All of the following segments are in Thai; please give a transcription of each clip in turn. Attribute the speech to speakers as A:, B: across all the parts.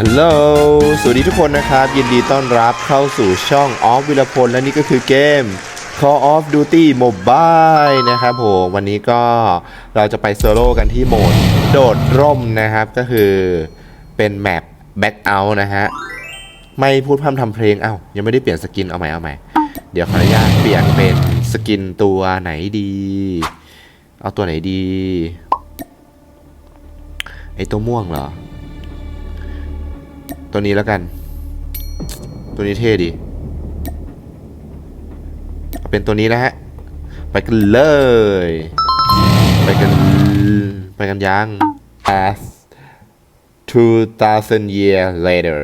A: ฮัลโหล สวัสดีทุกคนนะครับ ยินดีต้อนรับเข้าสู่ช่องออฟวิรพลและนี่ก็คือเกม Call of Duty Mobile นะครับผมวันนี้ก็เราจะไปโซโล่กันที่โหมด โดดร่มนะครับก็คือเป็นแมป Back Out นะฮะ ไม่พูดพร่ำทำเพลง เอ้ายังไม่ได้เปลี่ยนสกินเอาใหม่เอาใหม่ เดี๋ยวขออนุญาตเปลี่ยนเป็นสกินตัวไหนดี เอาตัวไหนดี ไอตัวม่วงเหรอ ตัวนี้แล้วกัน ตัวนี้เท่ดี เป็นตัวนี้นะฮะ ไปกันเลย ไปกัน ไปกันยัง as 2000 year later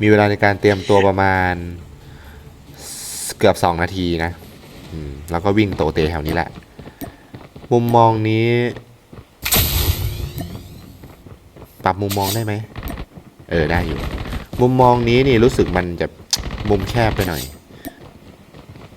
A: มีเวลาในการเตรียมตัวประมาณ เกือบ 2 นาทีนะ แล้วก็วิ่งโตเตแถวนี้แหละ มุมมองนี้ ปรับมุมมองได้ไหม เออได้อยู่ มุมมองนี้นี่รู้สึกมันจะมุมแคบไปหน่อย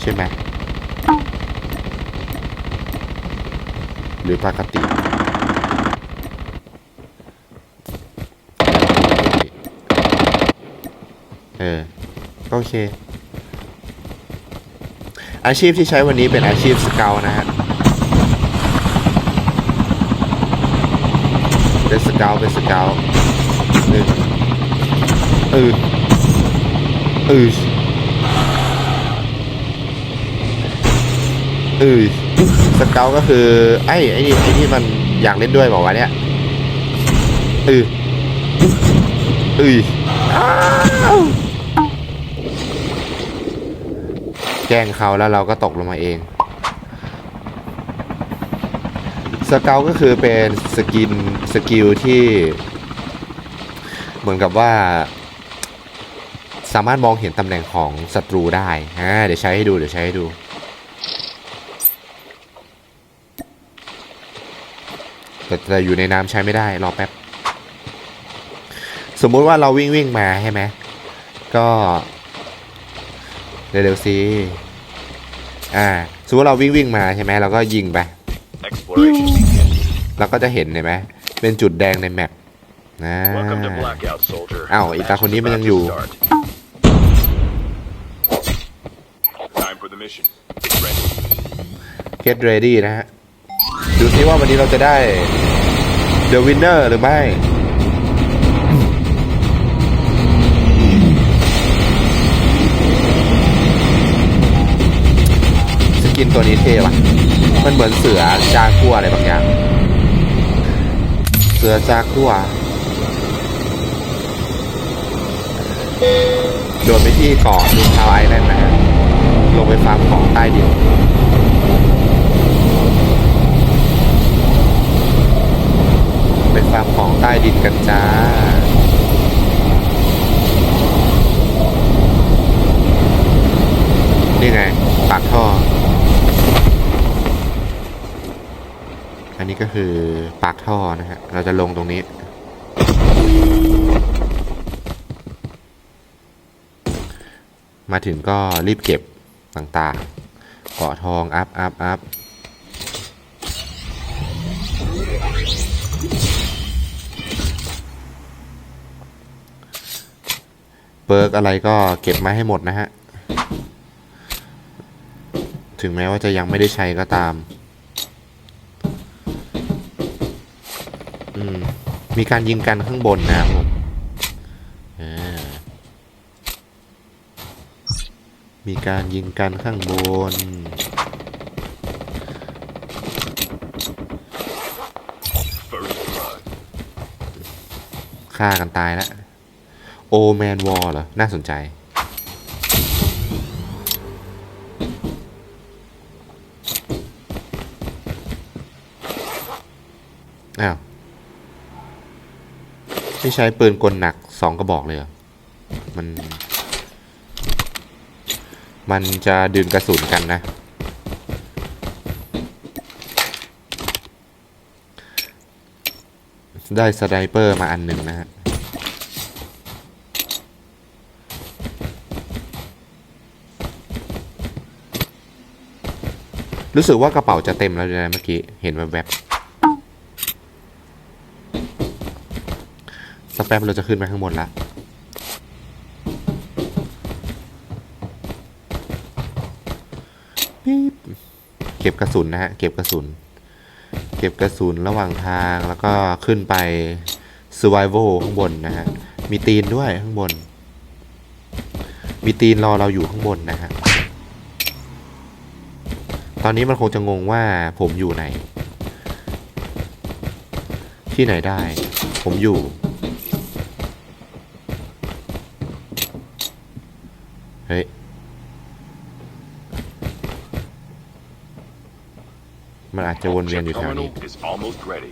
A: ใช่ไหมหรือปกติ เออโอเค อาชีพที่ใช้วันนี้เป็นอาชีพสเกลนะฮะ เป็นสเกลเป็นสเกลเออเออเออเออสเกลก็คือ ไอ้ไอ้นี่ไอ้ที่มันอยากเล่นด้วยบอกว่าเนี่ยเออเออแกล้งเขาแล้วเราก็ตกลงมาเอง สเกลก็คือเป็นสกินสกิลที่เหมือนกับว่าสามารถมองเห็นตำแหน่งของศัตรูได้อ่าเดี๋ยวใช้ให้ดู เดี๋ยวใช้ให้ดู แต่แต่อยู่ในน้ำใช้ไม่ได้ รอแป๊บ สมมุติว่าเราวิ่งวิ่งมาใช่ไหม ก็เร็วๆสิ อ่า สมมติเราวิ่งวิ่งมาใช่ไหมเราก็ยิงไป
B: Exploration begins.
A: เราก็จะเห็นเห็นไหมเป็นจุดแดงในแมปนะ
B: Welcome to Blackout, soldier.
A: อ้าวไอ้ตาคนนี้มันยังอยู่
B: Start. Time for the mission. Get ready.
A: get ready นะฮะ ดูซิว่าวันนี้เราจะได้ the winner หรือไม่ สกินตัวนี้เท่ว่ะ มันเหมือนเสือจากัวอะไรบางอย่าง เสือจากัวโดดไปที่เกาะลูคาวไอแลนด์นะฮะลงไปฟาร์มของใต้ดินไปฟาร์มของใต้ดินกันจ้า นี่ไง ปากท่อ อันนี้ ก็คือปากท่อนะฮะ เราจะลงตรงนี้ มาถึงก็รีบเก็บต่างๆ เกาะทองอัพอัพอัพเปิร์กอะไรก็เก็บมาให้หมดนะฮะ ถึงแม้ว่าจะยังไม่ได้ใช้ก็ตาม อืม มีการยิงกันข้างบนนะครับผมมีการยิงกันข้างบน ฆ่ากันตายแล้ว โอแมนวอลเหรอ น่าสนใจอ้าว ไม่ใช้ปืนกลหนักสองกระบอกเลยหรอมัน มันจะดึงกระสุนกันนะ ได้สไนเปอร์มาอันหนึ่งนะฮะรู้สึกว่ากระเป๋าจะเต็มแล้วด้วยนะเมื่อกี้ เห็นแวบๆ สัก แป๊บเราจะขึ้นไปข้างบนละปี๊บเก็บกระสุนนะฮะ เก็บกระสุน เก็บกระสุนระหว่างทางแล้วก็ขึ้นไป survival ข้างบนนะฮะ มีตีนด้วยข้างบน มีตีนรอเราอยู่ข้างบนนะฮะ ตอนนี้มันคงจะงงว่าผมอยู่ไหน ที่ไหนได้ ผมอยู่ เฮ้ย มันอาจจะวนเวียน
B: Chip
A: อยู่แถวนี้
B: terminal is almost ready.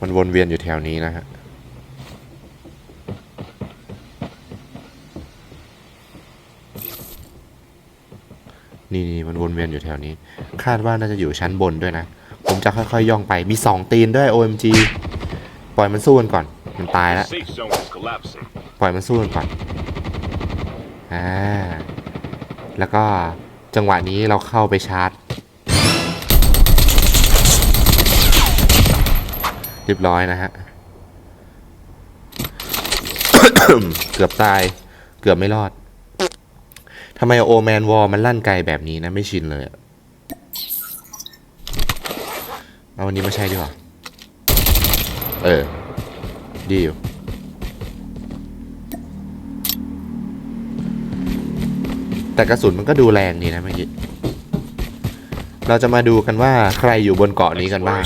A: มันวนเวียนอยู่แถวนี้นะฮะ นี่นี่มันวนเวียนอยู่แถวนี้ คาดว่าน่าจะอยู่ชั้นบนด้วยนะ ผมจะค่อยๆย่องไป มีสองตีนด้วย OMG ปล่อยมันสู้กันก่อน มันตายแล้ว
B: Safe zone is collapsing.
A: ปล่อยมันสู้กันก่อน อ่า แล้วก็จังหวะนี้เราเข้าไปชาร์จ เรียบร้อยนะฮะ เกือบตาย เกือบไม่รอดทำไมโอแมนวอลมันลั่นไกลแบบนี้นะ ไม่ชินเลย เอาวันนี้มาใช้ดีกว่า เออ ดีอยู่แต่กระสุนมันก็ดูแรงดีนะเมื่อกี้ เราจะมาดูกันว่าใครอยู่บนเกาะนี้กันบ้าง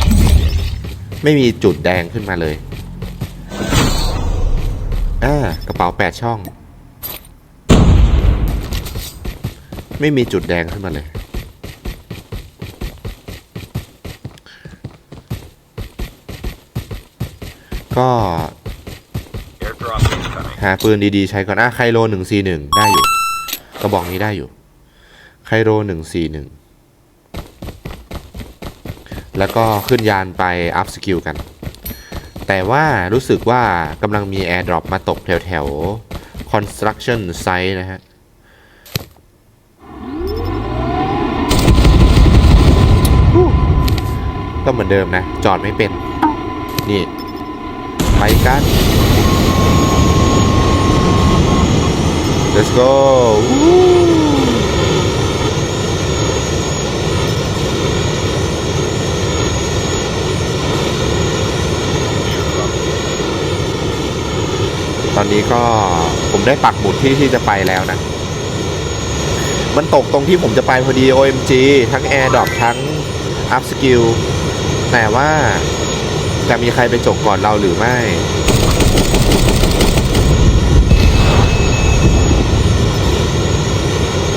A: ไม่มีจุดแดงขึ้นมาเลยอ่ากระเป๋าแปดช่อง ไม่มีจุดแดงขึ้นมาเลย ก็หาปืนดีๆ ใช้ก่อนอะไคโลหนึ่งสี่หนึ่งได้อยู่ กระบอกนี้ได้อยู่ ไคโลหนึ่งสี่หนึ่ง แล้วก็ขึ้นยานไปอัพสกิลกัน แต่ว่ารู้สึกว่ากำลังมี Airdrop มาตกแถวแถว Construction Site นะฮะก็เหมือนเดิมนะ จอดไม่เป็น นี่ ไปกัน let's go อนนี้ก็ผมได้ปักหมุดที่ที่จะไปแล้วนะ มันตกตรงที่ผมจะไปพอดี OMG ทั้ง Air Drop ทั้ง Up Skill แต่ว่าจะมีใครไปจบก่อนเราหรือไม่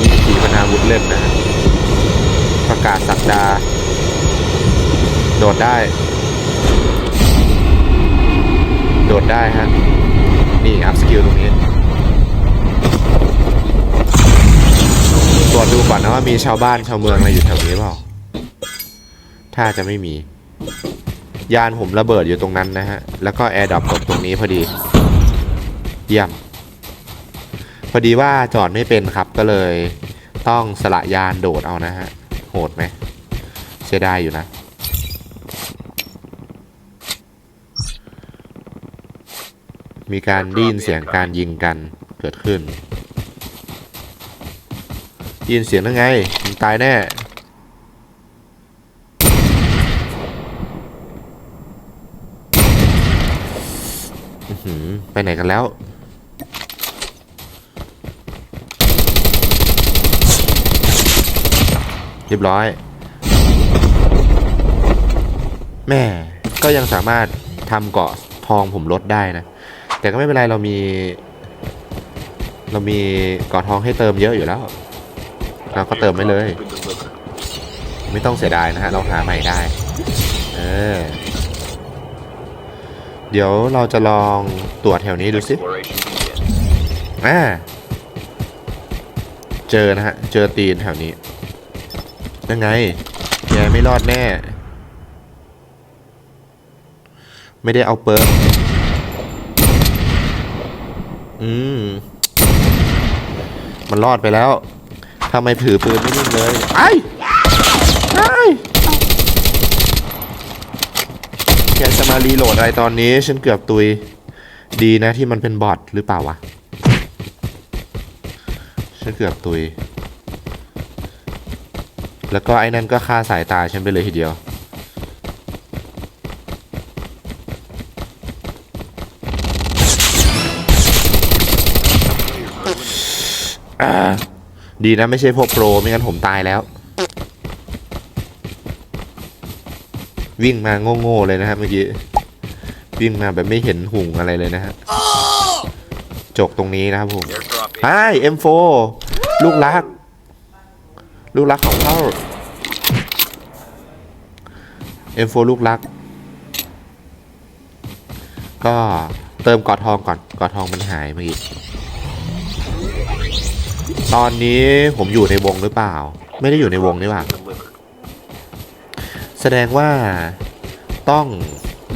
A: มีขีปนาวุธเล่นนะฮะประกาศสักดา โดดได้ โดดได้ฮะ นี่อัพสกิลตรงนี้ ตรวจดูก่อนนะว่ามีชาวบ้านชาวเมืองอะไรอยู่แถวนี้เปล่า ถ้าจะไม่มี ยานผมระเบิดอยู่ตรงนั้นนะฮะ แล้วก็แอร์ดรอปตกตรงนี้พอดี เยี่ยม พอดีว่าจอดไม่เป็นครับก็เลย ต้องสละยานโดดเอานะฮะ โหดไหม เสียดายอยู่นะ มีการไดยินเสียงการยิงกันเกิดขึ้นยินเสียงแล้วไงมึงตายแน่ ไปไหนกันแล้ว เรียบร้อย แม่ ก็ยังสามารถทำเกาะทองผมลดได้นะ แต่ก็ไม่เป็นไรเรามี เรามีกาะทองให้เติมเยอะอยู่แล้ว เราก็เติมไปเลย ไม่ต้องเสียดายนะฮะเราหาใหม่ได้ เออ เดี๋ยวเราจะลองตรวจแถวนี้ดูสิอ่าเจอนะฮะ เจอตีนแถวนี้ยังไง แกไม่รอดแน่ ไม่ได้เอาเปิร์ อืม มันรอดไปแล้วทำไมถือปืนไม่นิ่งเลย ไอ้ไอ้แกจะมารีโหลดอะไรตอนนี้ ฉันเกือบตุย ดีนะที่มันเป็นบอทหรือเปล่าวะ ฉันเกือบตุย แล้วก็ไอ้นั่นก็ฆ่าสายตาฉันไปเลยทีเดียว อ่า ดีนะไม่ใช่พวกโปรไม่งั้นผมตายแล้ว วิ่งมาโง่ๆเลยนะครับเมื่อกี้ วิ่งมาแบบไม่เห็นหุ่งอะไรเลยนะฮะ จกตรงนี้นะครับผม
B: Airdrop in.
A: ไอ้ M4 ลูกรัก ลูกรักของเขา M4 ลูกรัก ก็เติมกอดทองก่อนกอดทองมันหายเมื่อกี้ ตอนนี้ผมอยู่ในวงหรือเปล่า ไม่ได้อยู่ในวงนี่หว่าแสดงว่าต้อง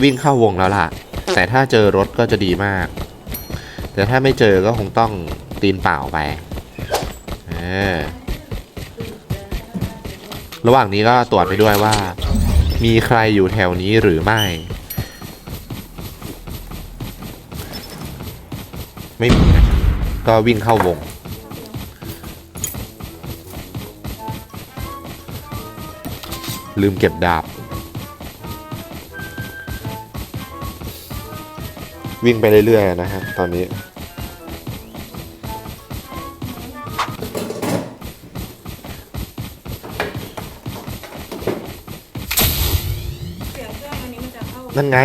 A: วิ่งเข้าวงแล้วล่ะ แต่ถ้าเจอรถก็จะดีมาก แต่ถ้าไม่เจอก็คงต้องตีนเปล่าไประหว่างนี้ก็ตรวจไปด้วยว่า มีใครอยู่แถวนี้หรือไม่ ไม่มีนะก็วิ่งเข้าวง ลืมเก็บดาบ วิ่งไปเรื่อยๆนะฮะตอนนี้
C: เสียงเครื่องอันนี้มันจะเข้า
A: นั่นไง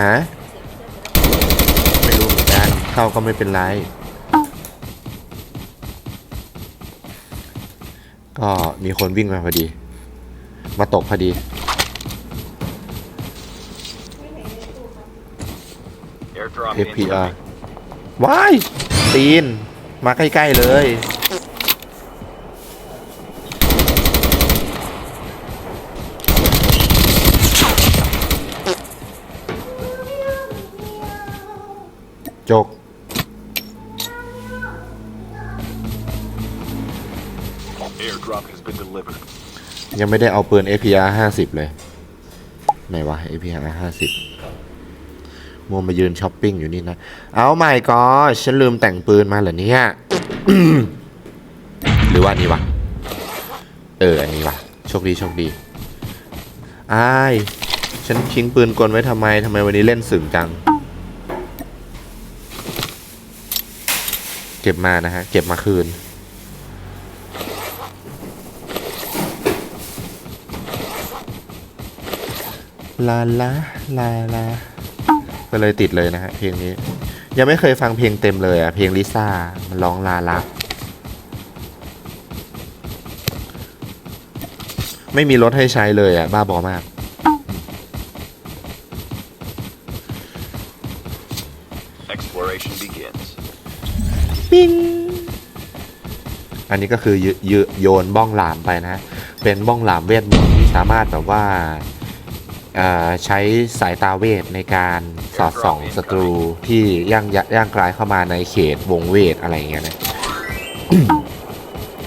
A: ฮะ ไม่รู้เหมือนกันเข้าก็ไม่เป็นไร ก็มีคนวิ่งมาพอดี มาตกพอดี
B: Airdrop
A: FPR
B: incoming.
A: ว้ายตีน มาใกล้ ๆ เลย จก ยังไม่ได้เอาปืน APR 50 เลย ไหนวะ APR 50มัวมายืนช้อปปิ้งอยู่นี่นะ เอาใหม่ก็ฉันลืมแต่งปืนมาเหรอเนี่ย หรือว่านนี้วะ เออ อันนี้วะโชคดีโชคดีอ้าย ฉันทิ้งปืนกลไว้ทำไมทำไมวันนี้เล่นสึงจัง เก็บมานะฮะ เก็บมาคืน ลาลาลาลาก็เลยติดเลยนะฮะเพลงนี้ ยังไม่เคยฟังเพลงเต็มเลยอะเพลงลิซ่ามันร้องลาลาไม่มีรถให้ใช้เลยอะบ้าบอมาก
B: Exploration begins.
A: ปิ้งอันนี้ก็คือโยโยนบ้องหลามไปนะฮะเป็นบ้องหลามเวทมนต์ที่สามารถแบบว่าเอ่อ ใช้สายตาเวทในการสอดส่องศัตรูที่ย่างย่างกลายเข้ามาในเขตวงเวทอะไรอย่างเงี้ยนะ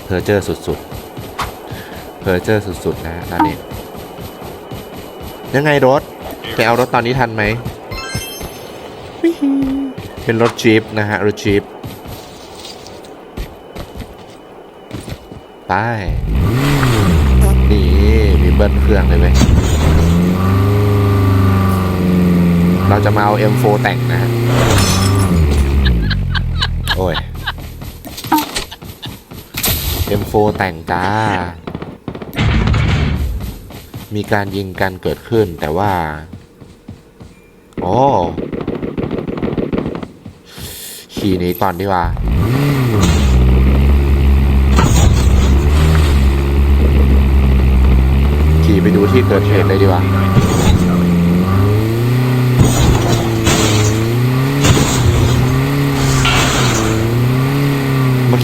A: เพอเจอร์สุดๆเพอเจอร์สุดๆนะตอนนี้ยังไงรถไปเอารถตอนนี้ทันไหมเป็นรถจีปนะฮะรถจีปไปนี่มีเบิ้ลเครื่องเลยเว้ย เราจะมาเอา M4 แต่งนะฮะ โอ้ย M4 แต่งจ้า มีการยิงกันเกิดขึ้นแต่ว่า โอ้ขี่หนี้ก่อนดีกว่าขี่ไปดูที่เกิดเหตุเลยดีกว่า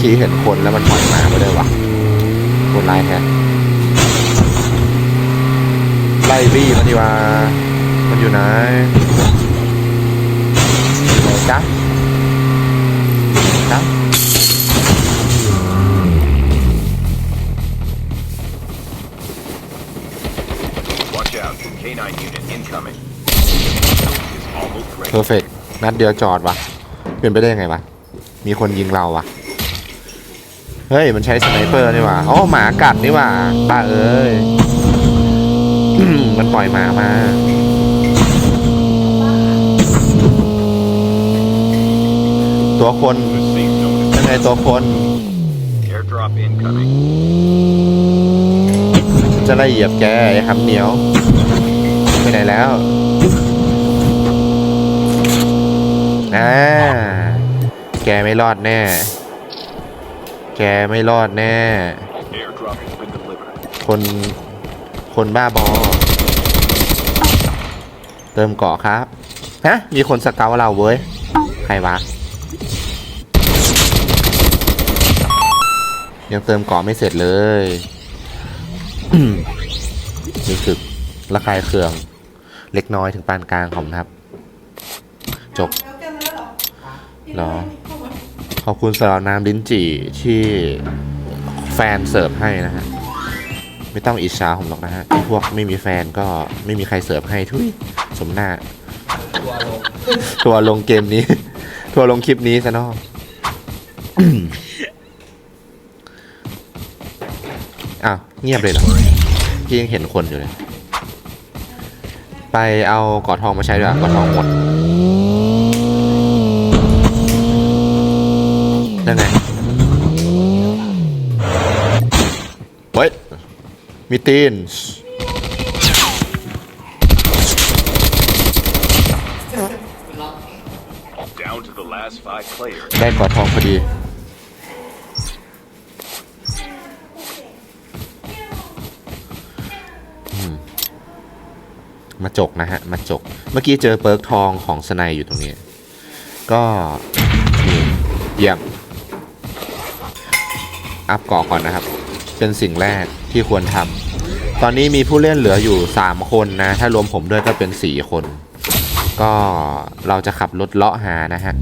A: เมื่อกี้เห็นคนแล้วมันถอยมาไม่ได้วะคนร้ายแฮะไล่บี้มันดีกว่า มันอยู่ไหนอยู่ไหนจ๊ะจ๊ะ
B: Watch out. K9 unit incoming. Almost
A: เพ
B: ready.
A: อร์เฟกนัดเดียวจอดวะเป็นไปได้ยังไงวะ มีคนยิงเราวะ เฮ้ย มันใช้สไนเปอร์นี่หว่าอ๋อหมากัดนี่หว่าป้าเอ้ย มันปล่อยหมามาตัวคน
B: The safe zone is
A: ยังไงตัวคน
B: airdrop incoming.
A: จะไล่เหยียบแกไอ้คำเหนียว ไปไหนแล้วอ่าแกไม่รอดแน่ แกไม่รอดแน่ คน คนบ้าบอ เติมเกาะครับ ฮะ มีคนสเกาเราเว้ย ใครวะ ยังเติมเกาะไม่เสร็จเลย รู้สึกระคายเคือง เล็กน้อยถึงปานกลางของครับ จบ
C: แล้วแกมาแล้วเหรอ
A: เหรอ ขอบคุณสำหรับน้ำลิ้นจี่ที่แฟนเสิร์ฟให้นะฮะ ไม่ต้องอิจฉาผมหรอกนะฮะไอ้พวกไม่มีแฟนก็ไม่มีใครเสิร์ฟให้ทุยสมหน้า ทัวร์ลงเกมนี้ ทัวร์ลงคลิปนี้ซะเนอกอ้าวเงียบเลยเหรอพี่ยังเห็นคนอยู่เลย ไปเอากอดทองมาใช้ด้วยกอดทองหมด นั่นไงเฮ้ยมีตีน
B: Down to the last five players.
A: ได้กอดทองพอดีอืมมาจกนะฮะ มาจก เมื่อกี้เจอเปิร์กทองของสไนยอยู่ตรงนี้ ก็นี่เยี่ยม อัพเกาะก่อนนะครับ เป็นสิ่งแรกที่ควรทำตอนนี้มีผู้เล่นเหลืออยู่ 3 คนนะ ถ้ารวมผมด้วยก็เป็น 4 คน ก็เราจะขับรถเลาะหานะฮะ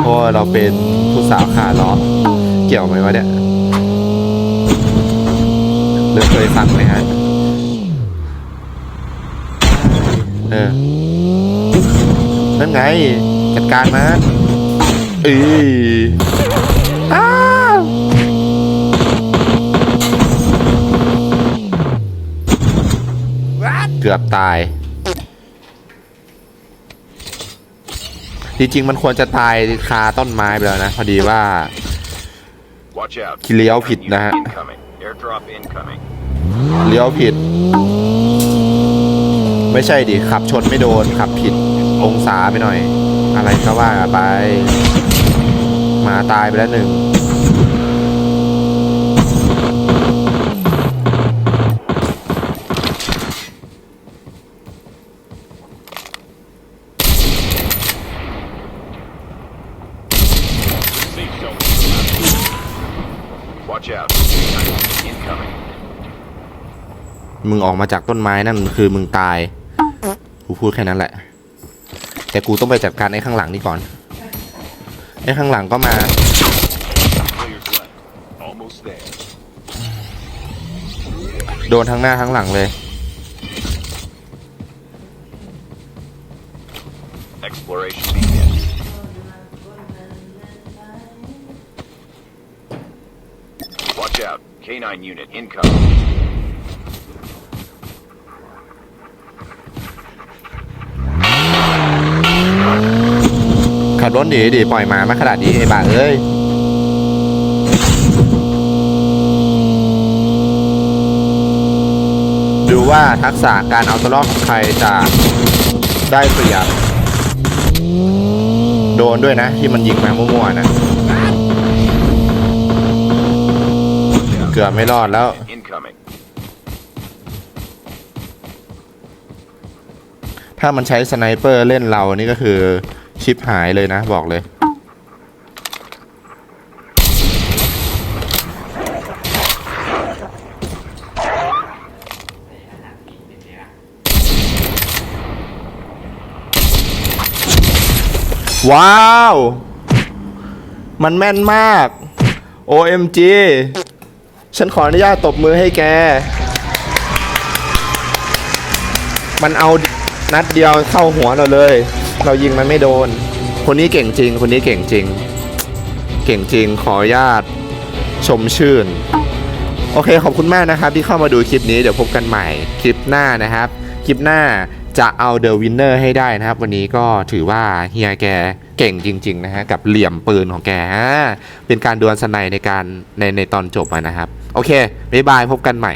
A: เพราะเราเป็นผู้สาวขาเลาะเกี่ยวไหมวะเนี่ยเริ่มเคยฟังไหมฮะเออนั่นไง จัดการมาเอ้ยอ้ เกือบตาย จริงๆ มันควรจะตายคาต้นไม้ไปแล้วนะ พอดีว่า
B: Watch out.
A: เลี้ยวผิดนะฮะ
B: Incoming. Airdrop incoming.
A: เลี้ยวผิด ไม่ใช่ดิ ขับชนไม่โดน ขับผิดองศาไปหน่อย อะไรก็ว่าไปหมาตายไปแล้วหนึ่ง มึงออกมาจากต้นไม้นั่นคือมึงตาย กูพูดแค่นั้นแหละ แต่กูต้องไปจัดการไอ้ข้างหลังนี่ก่อน ไอ้ข้างหลังก็มา
B: Players left. Almost there.
A: โดนทั้งหน้าทั้งหลังเลย
B: Exploration begins. Watch out. K9 unit incoming.
A: บรถหนีดิปล่อยหมามาขนาดนี้ไอ้บ้าเอ้ยดูว่าทักษะการเอาตัวรอดของใครจะได้เปรียบโดนด้วยนะ ที่มันยิงมามั่วๆนะ เกือบไม่รอดแล้ว
B: Incoming.
A: ถ้ามันใช้สไนเปอร์เล่นเรานี่ก็คือ ชิปหายเลยนะ บอกเลย ว้าว มันแม่นมาก OMG ฉันขออนุญาตตบมือให้แก มันเอานัดเดียวเข้าหัวเราเลย เรายิงมันไม่โดน คนนี้เก่งจริง คนนี้เก่งจริง เก่งจริงขออนุญาตชมชื่น โอเคขอบคุณมากนะครับ ที่เข้ามาดูคลิปนี้เดี๋ยวพบกันใหม่คลิปหน้านะครับ คลิปหน้าจะเอาเดอะวินเนอร์ให้ได้นะครับ วันนี้ก็ถือว่าเฮียแกเก่งจริง ๆ นะฮะ กับเหลี่ยมปืนของแกฮะเป็นการดวลสไนในการในในตอนจบนะครับ โอเค บ๊ายบาย พบกันใหม่